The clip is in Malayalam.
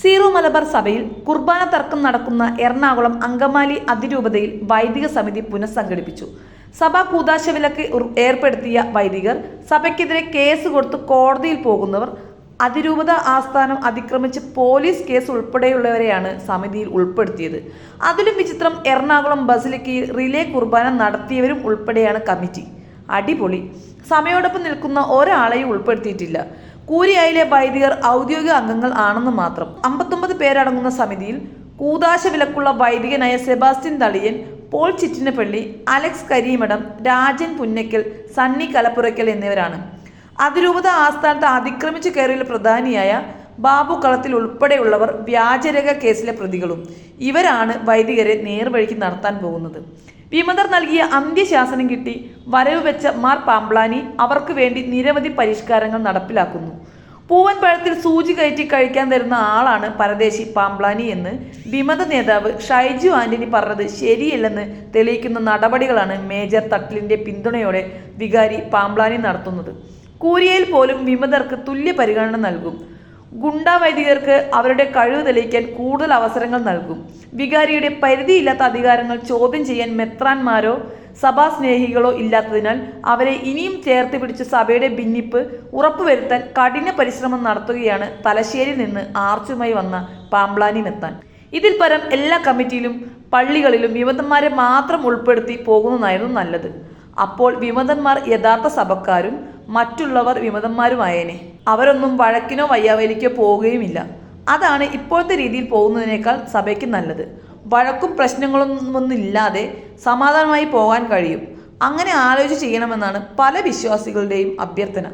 സീറോ മലബാർ സഭയിൽ കുർബാന തർക്കം നടക്കുന്ന എറണാകുളം അങ്കമാലി അതിരൂപതയിൽ വൈദിക സമിതി പുനഃസംഘടിപ്പിച്ചു. സഭാ കൂതാശ വിലക്ക് ഏർപ്പെടുത്തിയ വൈദികർ സഭയ്ക്കെതിരെ കേസ് കൊടുത്ത് കോടതിയിൽ പോകുന്നവർ അതിരൂപത ആസ്ഥാനം അതിക്രമിച്ച് പോലീസ് കേസ് ഉൾപ്പെടെയുള്ളവരെയാണ് സമിതിയിൽ ഉൾപ്പെടുത്തിയത്. അതിലും വിചിത്രം എറണാകുളം ബസിലിക്കയിൽ റിലേ കുർബാന നടത്തിയവരും ഉൾപ്പെടെയാണ് കമ്മിറ്റി. അടിപൊളി. സമയോടൊപ്പം നിൽക്കുന്ന ഒരാളെയും ഉൾപ്പെടുത്തിയിട്ടില്ല. കൂരിയായിലെ വൈദികർ ഔദ്യോഗിക അംഗങ്ങൾ ആണെന്ന് മാത്രം. അമ്പത്തൊമ്പത് പേരടങ്ങുന്ന സമിതിയിൽ കൂതാശ വിലക്കുള്ള വൈദികനായ Sebastian Thaliyan Paul Chittinappally Alex Karimattam Rajan Punnakkal Sunny കലപ്പുറയ്ക്കൽ എന്നിവരാണ്. അതിരൂപത ആസ്ഥാനത്ത് അതിക്രമിച്ചു കയറിയ പ്രധാനിയായ ബാബു കളത്തിൽ ഉൾപ്പെടെയുള്ളവർ വ്യാജരേഖ കേസിലെ പ്രതികളും. ഇവരാണ് വൈദികരെ നേർവഴിക്ക് നടത്താൻ പോകുന്നത്. വിമതർ നൽകിയ അന്ത്യശാസനം കിട്ടി. വരവ് വെച്ച മാർ പാമ്പ്ലാനി അവർക്ക് വേണ്ടി നിരവധി പരിഷ്കാരങ്ങൾ നടപ്പിലാക്കുന്നു. പൂവൻ പഴത്തിൽ സൂചി കയറ്റി കഴിക്കാൻ തരുന്ന ആളാണ് പരദേശി പാമ്പ്ലാനി എന്ന് വിമത നേതാവ് ഷൈജു ആന്റണി പറഞ്ഞത് ശരിയല്ലെന്ന് തെളിയിക്കുന്ന നടപടികളാണ് മേജർ തട്ടിലിന്റെ പിന്തുണയോടെ വികാരി പാമ്പ്ലാനി നടത്തുന്നത്. കൂരിയയിൽ പോലും വിമതർക്ക് തുല്യ പരിഗണന നൽകും. ഗുണ്ടാ വൈദികർക്ക് അവരുടെ കഴിവ് തെളിയിക്കാൻ കൂടുതൽ അവസരങ്ങൾ നൽകും. വികാരിയുടെ പരിധിയില്ലാത്ത അധികാരങ്ങൾ ചോദ്യം ചെയ്യാൻ മെത്രാന്മാരോ സഭാ സ്നേഹികളോ ഇല്ലാത്തതിനാൽ അവരെ ഇനിയും ചേർത്ത് പിടിച്ച് സഭയുടെ ഭിന്നിപ്പ് ഉറപ്പുവരുത്താൻ കഠിന പരിശ്രമം നടത്തുകയാണ് തലശ്ശേരിയിൽ നിന്ന് ആർച്ചുമായി വന്ന പാംബ്ലാനി മെത്താൻ ഇതിൽ പരം എല്ലാ കമ്മിറ്റിയിലും പള്ളികളിലും യുവതന്മാരെ മാത്രം ഉൾപ്പെടുത്തി പോകുന്നതായിരുന്നു നല്ലത്. അപ്പോൾ വിമതന്മാർ യഥാർത്ഥ സഭക്കാരും മറ്റുള്ളവർ വിമതന്മാരുമായേനെ. അവരൊന്നും വഴക്കിനോ വയ്യാവലിക്കോ പോവുകയുമില്ല. അതാണ് ഇപ്പോഴത്തെ രീതിയിൽ പോകുന്നതിനേക്കാൾ സഭയ്ക്ക് നല്ലത്. വഴക്കും പ്രശ്നങ്ങളൊന്നുമൊന്നുമില്ലാതെ സമാധാനമായി പോകാൻ കഴിയും. അങ്ങനെ ആലോചിച്ച് ചെയ്യണമെന്നാണ് പല വിശ്വാസികളുടെയും അഭ്യർത്ഥന.